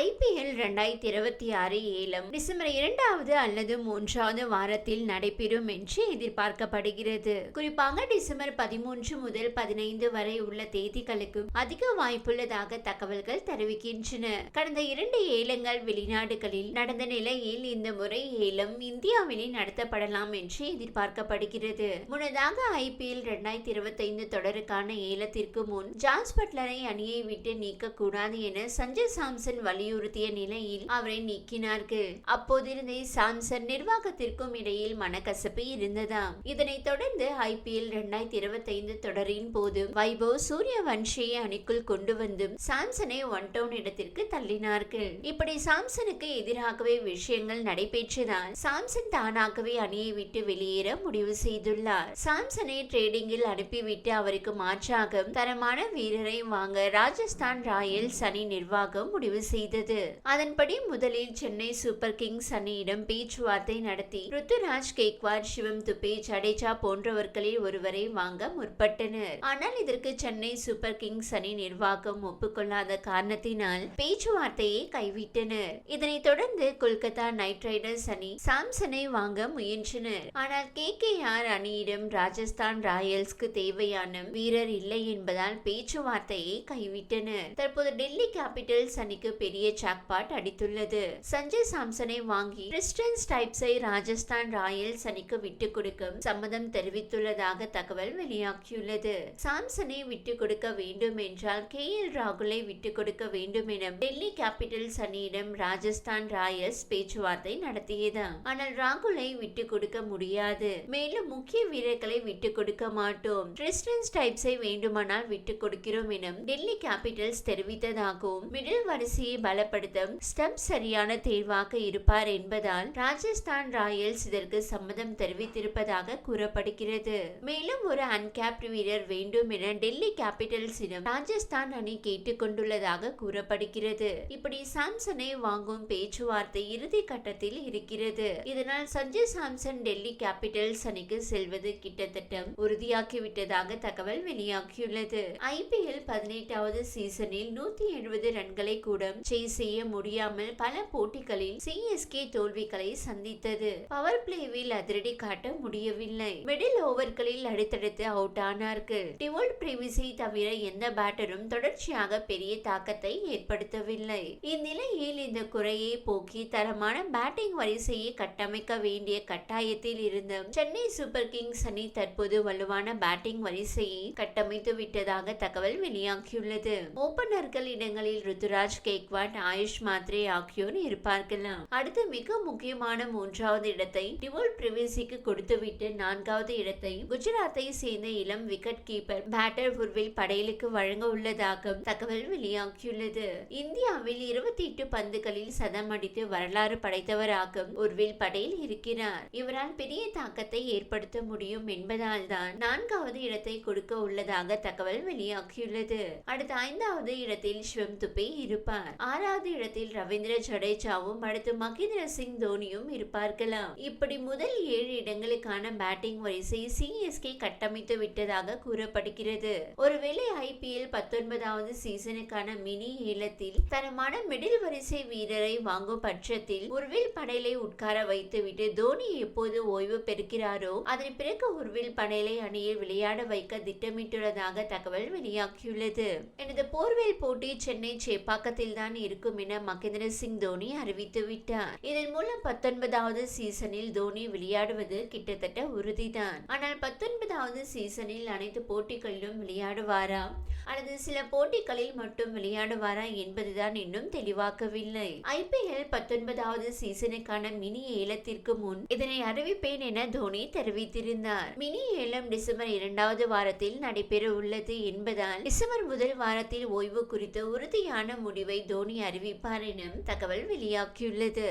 IPL ரெண்டாயிரத்தி இருபத்தி ஆறு ஏலம் டிசம்பர் இரண்டாவது அல்லது மூன்றாவது வாரத்தில் நடைபெறும் என்று எதிர்பார்க்கப்படுகிறது. குறிப்பாக டிசம்பர் பதிமூன்று முதல் பதினைந்து வரை உள்ள தேதிகளுக்கும் அதிக வாய்ப்புள்ளதாக தகவல்கள் தெரிவிக்கின்றன. கடந்த இரண்டு ஏலங்கள் வெளிநாடுகளில் நடந்த நிலையில் இந்த முறை ஏலம் இந்தியாவிலே நடத்தப்படலாம் என்று எதிர்பார்க்கப்படுகிறது. முன்னதாக ஐபிஎல் ரெண்டாயிரத்தி இருபத்தைந்து தொடருக்கான ஏலத்திற்கு முன் ஜான்ஸ் பட்லரை அணியை விட்டு நீக்கக்கூடாது என சஞ்சய் சாம்சன் வலியுறுத்திய நிலையில் அவரை நீக்கினார்கள். அப்போதிருந்தே சாம்சன் நிர்வாகத்திற்கும் இடையில் மனக்கசப்பு இருந்ததாம். இதனைத் தொடர்ந்து ஐபிஎல் இரண்டாயிரத்தி இருபத்தி ஐந்து தொடரின் போது வைபவ் சூரியவன்ஷியை அணிக்குள் கொண்டு வந்து சாம்சனை ஒன் டவுன் இடத்திற்கு தள்ளினார்கள். இப்படி சாம்சனுக்கு எதிராகவே விஷயங்கள் நடைபெற்றதால் சாம்சன் தானாகவே அணியை விட்டு வெளியேற முடிவு செய்துள்ளார். சாம்சனை ட்ரேடிங்கில் அனுப்பிவிட்டு அவருக்கு மாற்றாக தரமான வீரரை வாங்க ராஜஸ்தான் ராயல்ஸ் அணி நிர்வாகம் முடிவு செய்தது செய்தது. அதன்படி முதலில் சென்னை சூப்பர் கிங்ஸ் அணியிடம் பேச்சுவார்த்தை நடத்தி ருத்துராஜ் கேக்வார் சிவம் துபே ஜடேஜா போன்றவர்களில் ஒருவரை வாங்க முற்பட்டனர். ஆனால் இதற்கு சென்னை சூப்பர் கிங்ஸ் அணி நிர்வாகம் ஒப்புக்கொள்ளாத காரணத்தினால் பேச்சுவார்த்தையை கைவிட்டனர். இதனைத் தொடர்ந்து கொல்கத்தா நைட் ரைடர்ஸ் அணி சாம்சனை வாங்க முயன்றனர். ஆனால் கே கே ஆர் அணியிடம் ராஜஸ்தான் ராயல்ஸ்க்கு தேவையான வீரர் இல்லை என்பதால் பேச்சுவார்த்தையை கைவிட்டனர். தற்போது டெல்லி கேபிட்டல்ஸ் அணிக்கு பெரிய பெரிய ஜாக்பாட் அடித்துள்ளது. சஞ்சய் சாம்சனை வாங்கி கிறிஸ்டன் ஸ்டைப்ஸை ராஜஸ்தான் ராயல்ஸ் அணிக்கு விட்டு கொடுக்கும் சம்மதம் தெரிவித்துள்ளதாக தகவல் வெளியாகியுள்ளது. சாம்சனை விட்டு கொடுக்க வேண்டும் என்றால் கே எல் ராகுலை விட்டு கொடுக்க வேண்டும் என டெல்லி கேபிட்டல்ஸ் அணியிடம் ராஜஸ்தான் ராயல்ஸ் பேச்சுவார்த்தை நடத்தியது ஆனால் ராகுலை விட்டு கொடுக்க முடியாது. மேலும் முக்கிய வீரர்களை விட்டு கொடுக்க மாட்டோம். கிறிஸ்டன் ஸ்டைப்ஸை வேண்டுமானால் விட்டு கொடுக்கிறோம் என டெல்லி கேபிட்டல்ஸ் தெரிவித்ததாகவும் மிடில் வரிசையை பலப்படுத்தும். ஸ்டம்ப் சரியான தேர்வாக இருப்பார் என்பதால் ராஜஸ்தான் ராயல்ஸ் இதற்கு சம்மதம் தெரிவித்திருப்பதாக கூறப்படுகிறது. மேலும் ஒரு அன்கேப்ட் வீரர் வேண்டும் என டெல்லி கேபிட்டல்ஸிடம் ராஜஸ்தான் அணி கேட்டுக்கொண்டுள்ளதாக கூறப்படுகிறது. இப்படி சாம்சனை வாங்கும் பேச்சுவார்த்தை இறுதி கட்டத்தில் இருக்கிறது. இதனால் சஞ்சய் சாம்சன் டெல்லி கேபிட்டல்ஸ் அணிக்கு செல்வது கிட்டத்தட்ட உறுதியாகிவிட்டதாக தகவல் வெளியாகியுள்ளது. ஐபிஎல் பதினெட்டாவது சீசனில் நூத்தி எழுபது ரன்களை கூட சேஸ் செய்ய முடியாமல் பல போட்டிகளில் சிஎஸ்கே தோல்விகளை சந்தித்தது. பவர் பிளேவில் அதிரடி காட்ட முடியவில்லை. மிடில் ஓவர்களில் அடுத்தடுத்து அவுட் ஆனார்கள். டிவோல்ட் பிரிவிஸை தவிர எந்த பேட்டரும் தொடர்ச்சியாக பெரிய தாக்கத்தை ஏற்படுத்தவில்லை. இந்நிலையில் இந்த குறையை போக்கி தரமான பேட்டிங் வரிசையை கட்டமைக்க வேண்டிய கட்டாயத்தில் இருந்த சென்னை சூப்பர் கிங்ஸ் அணி தற்போது வலுவான பேட்டிங் வரிசையை கட்டமைத்து விட்டதாக தகவல் வெளியாகியுள்ளது. ஓபனர்கள் இடங்களில் ருத்துராஜ் கேக்வாட் ஆயுஷ் மாத்ரே ஆகியோர் இருப்பார்களாம் அடுத்து மிக முக்கியமான மூன்றாவது இடத்தை டிவோல் பிரிவேசிக்கு கொடுத்துவிட்டு நான்காவது இடத்தை குஜராத்தை சேர்ந்த இளம் விக்கெட் கீப்பர் பேட்டர் உர்வில் படையலுக்கு வழங்க உள்ளதாக தகவல் வெளியாகியுள்ளது. இந்தியாவில் இருபத்தி எட்டு பந்துகளில் சதம் அடித்து வரலாறு படைத்தவராக உர்வில் படேல் இருக்கிறார். இவரால் பெரிய தாக்கத்தை ஏற்படுத்த முடியும் என்பதால் தான் நான்காவது இடத்தை கொடுக்க உள்ளதாக தகவல் வெளியாகியுள்ளது. அடுத்த ஐந்தாவது இடத்தில் ஸ்வம் துபே இருப்பார். ஆறாவது இடத்தில் ரவீந்திர ஜடேஜாவும் அடுத்து மகேந்திர சிங் தோனியும் இருப்பார்களாம். இப்படி முதல் ஏழு இடங்களுக்கான பேட்டிங் வரிசை சிஎஸ்கே கட்டமைத்து விட்டதாக கூறப்படுகிறது. ஒருவேளை ஐபிஎல் பத்தொன்பதாவது சீசனுக்கான மினி ஏலத்தில் தரமான மிடில் வரிசை வீரரை வாங்கும் பட்சத்தில் உர்வில் படையலை உட்கார வைத்துவிட்டு தோனி எப்போது ஓய்வு பெறுகிறாரோ அதன் பிறகு உர்வில் படையலை அணியில் விளையாட வைக்க திட்டமிட்டுள்ளதாக தகவல் வெளியாகியுள்ளது. எனது போர்வேல் போட்டி சென்னை சேப்பாக்கத்தில் தான் இருக்கும் என மகேந்திர சிங் தோனி அறிவித்து விட்டார். இதன் மூலம் பத்தொன்பதாவது சீசனில் தோனி விளையாடுவது கிட்டத்தட்ட உறுதிதான். ஆனால் பத்தொன்பதாவது சீசனில் அனைத்து போட்டிகளிலும் விளையாடுவாரா? அல்லது சில போட்டிகளில் மட்டும் விளையாடுவாரா என்பதுதான் இன்னும் தெளிவாக்கவில்லை. ஐபிஎல் பத்தொன்பதாவது சீசனுக்கான மினி ஏலத்திற்கு முன் இதனை அறிவிப்பேன் என தோனி தெரிவித்திருந்தார். மினி ஏலம் டிசம்பர் இரண்டாவது வாரத்தில் நடைபெற உள்ளது என்பதால் டிசம்பர் முதல் வாரத்தில் ஓய்வு குறித்த உறுதியான முடிவை தோனி அறிவிப்பார் எனும் தகவல் வெளியாகியுள்ளது.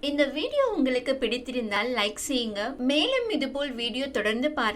இந்த வீடியோ உங்களுக்கு பிடித்திருந்தால் லைக் செய்யுங்க. மேலும் இதுபோல் வீடியோ தொடர்ந்து பார்க்க